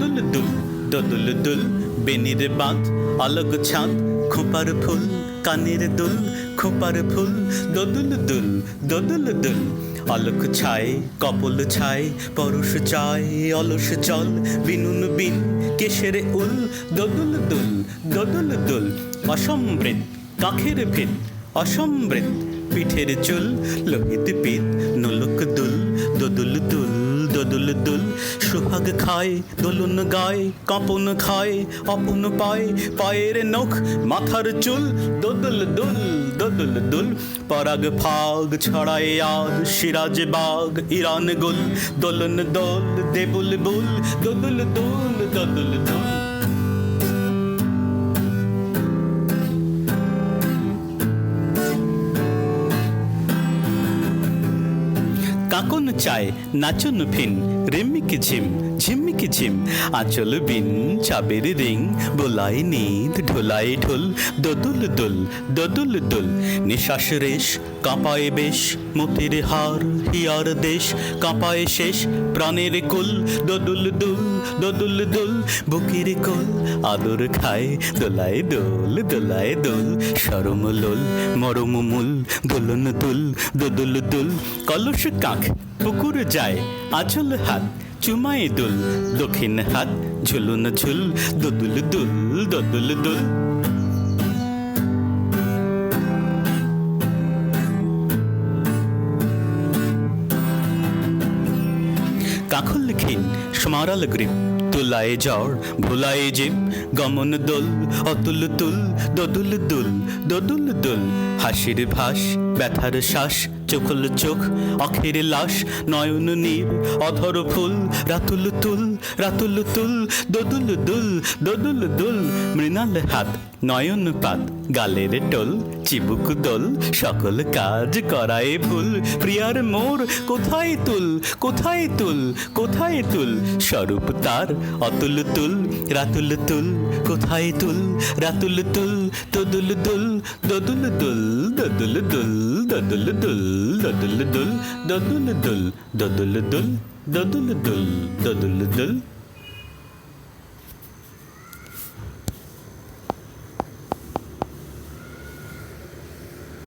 দোদুল দুল দোদুল দুল বেনির বাঁধ, অলগ ছাঁদ, খোপার ফুল, কানের দুল, খোপার ফুল দোদুল দুল দোদুল দুল অলক ছায় কপল ছায় পরশ চায় অলস চল, বিনুন বিন, কেশের উল দোদুল দুল দোদুল দুল অসমৃত, কাখের ভিত অসমৃত, পিঠের চুল, লোহিত পিত, নোলক দুল দোদুল দুল দোদুল দুল, সোহাগ খায়, দোলন গায়, কাঁপন খায়, অপন পায়, পায়ের নখ, মাথার চুল, দোদল দুল, দোদুল দুল। পরাগ ফাগ ছড়ায় আজ সিরাজ বাগ, ইরান গুল, দোলন দোল, দেবুল বুল, দোদুল দুল দোদুল দুল। কাকন চায়, নাচন ফিন রিমিক ঝিম ঝিমিক ঝিম। আচল বিন, চাবের রিং, বোলাই নিদ ঢোলাই ঢোল, দোদুল দোল দোদুল দোল। নিশ্বাস রেশ, কাঁপায় বেশ, মতির হার, হিয়ার দেশ, কাঁপায় শেষ, প্রাণের কুল, দোদুল দুল দোদুল দুল। বুকের কোল আদর খায় দোলায় দোল দোলায় দোল। সরম লোল, মরম মূল, দোলন দুল, দোদুল দুল। কলস কাঁখ পুকুর যায়, আচল হাত চুমাই দুল, দক্ষিণ হাত, ঝুলুন ঝুল, দোদুল দুল দোদুল দুল। কাখল ক্ষীণ, সমারাল গ্রীপ তুলায় জ্বর ভুলায় জিপ গমন দোল, অতুল তুল, দোদুল দুল দোদুল দুল। হাসির ভাস, ব্যথার শ্বাস চোখল চোখ, অখের লাশ, নয়ন নীল, অধর ফুল, রাতুল তুল রাতুল তুল, দোদুল দুল দোদুল দুল, মৃণাল হাত, নয়ন পাত, গালের টোল, চিবুক দোল, সকল কাজ করায় ভুল, প্রিয়ার মোর কোথায় তুল কোথায় তুল কোথায় তুল, স্বরূপ তার অতুল তুল, রাতুল তুল, কোথায় তুল, রাতুল তুল, দোদুল দুল দোদুল দুল, দদুল দুল, দোদুল দুল। duddle duddle duddle duddle duddle duddle duddle duddle duddle